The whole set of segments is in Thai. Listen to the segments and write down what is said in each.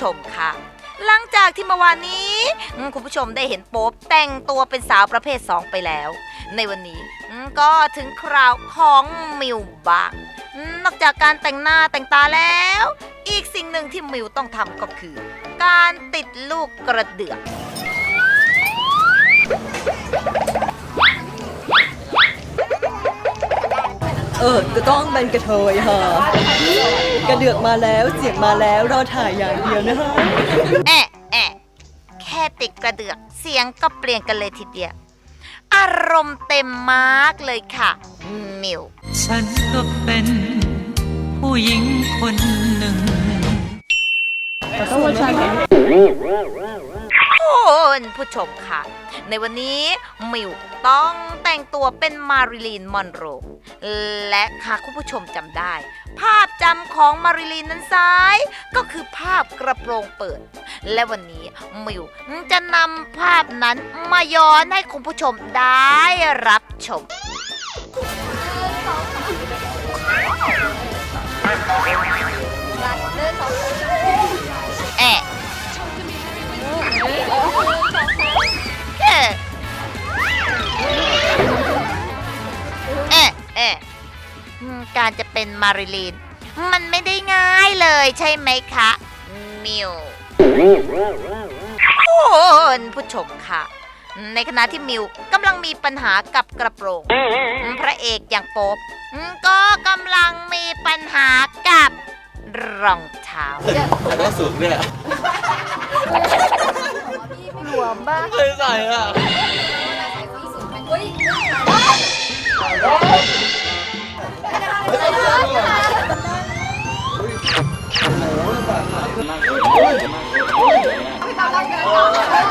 ชมค่ะ หลังจากที่เมื่อวานนี้ คุณผู้ชมได้เห็นโป๊ปแต่งตัวเป็นสาวประเภท 2 ไปแล้ว ในวันนี้ก็ถึงคราวของมิวบ้างนอกจากการแต่งหน้าแต่งตาแล้ว อีกสิ่งหนึ่งที่มิวต้องทำก็คือ การติดลูกกระเดือกเออจะต้องเป็นกระเทยค่ะ กระเดือกมาแล้วเสียงมาแล้วรอถ่ายอย่างเดียวนะคะแอะแอะแค่ติดกระเดือกเสียงก็เปลี่ยนกันเลยทีเดียว อารมณ์เต็มมากเลยค่ะ มิว ฉันก็เป็นผู้หญิงคนหนึ่ง คุณผู้ชมค่ะ ในวันนี้มิวต้องแต่งตัวเป็นมาริลีนมอนโรและค่ะคุณผู้ชมจำได้ ภาพจำของมาริลีนนั้นซ้าย ก็คือภาพกระโปรงเปิด และวันนี้มิวจะนำภาพนั้นมาย้อนให้คุณผู้ชมได้รับชมแอืมการจะเป็นมาริลีน มันไม่ได้ง่ายเลยใช่ไหมคะมิวคุณผู้ชมค่ะ ในขณะที่มิวกำลังมีปัญหากับกระโปรงพระเอกอย่างโป๊บก็กำลังมีปัญหากับรองเท้าแต่ได้สูงเนี่ยหลวมบ้างเคยใส่อะ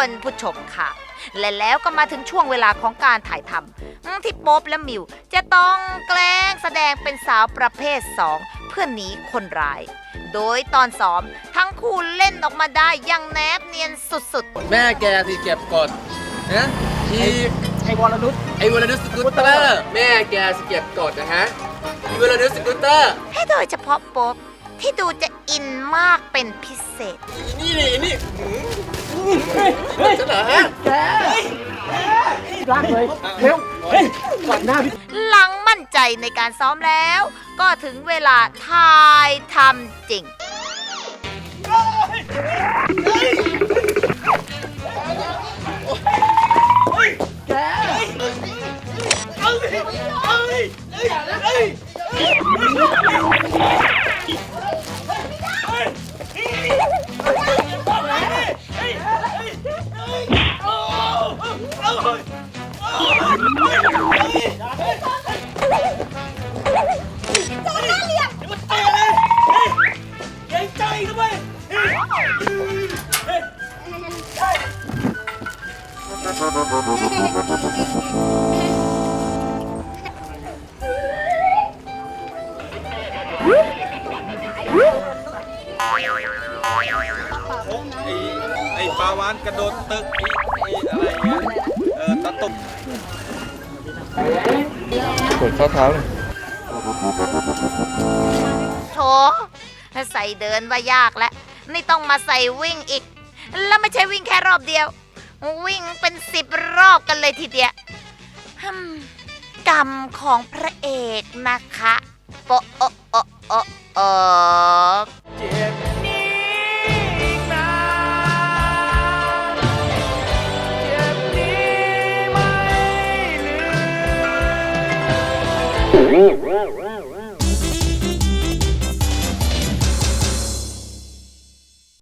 คุณผู้ชมค่ะ และแล้วก็มาถึงช่วงเวลาของการถ่ายทำอืมที่โป๊บและมิว จะต้องแกล้งแสดงเป็นสาวประเภท 2 เพื่อหนีคนร้าย โดยตอนซ้อมทั้งคู่เล่นออกมาได้อยังแนบเนียนสุดแม่แกที่เก็บกดนะที่ไอ้วรนุชไอ้วรนุชสกูตเตอร์ แม่แกสเก็บกดนะฮะไอ้วรนุชสกูตเตอร์ ๆ ให้โดยเฉพาะโป๊บ ที่ดูจะอินมากเป็นพิเศษ นี่นี่นี่ฉันเหรอฮะลากเลยเร็วเฮ้ยก่อนหน้าพี่หลังมั่นใจในการซ้อมแล้ว ก็ถึงเวลาถ่ายทำจริง ไอ้ไอ้ปลาวานกระโดดตึกไอ้ไอ้อะไรเงี้ยเออตะตุกปวดข้อเท้าเลยโถใส่เดินว่ายากแล้ว นี่ต้องมาใส่วิ่งอีก แล้วไม่ใช่วิ่งแค่รอบเดียว วิ่งเป็นสิบรอบกันเลยทีเดียวกรรมของพระเอกนะคะโปโอโอโอโอเจ็บนี้มากเจ็บนี้ไม่เลือก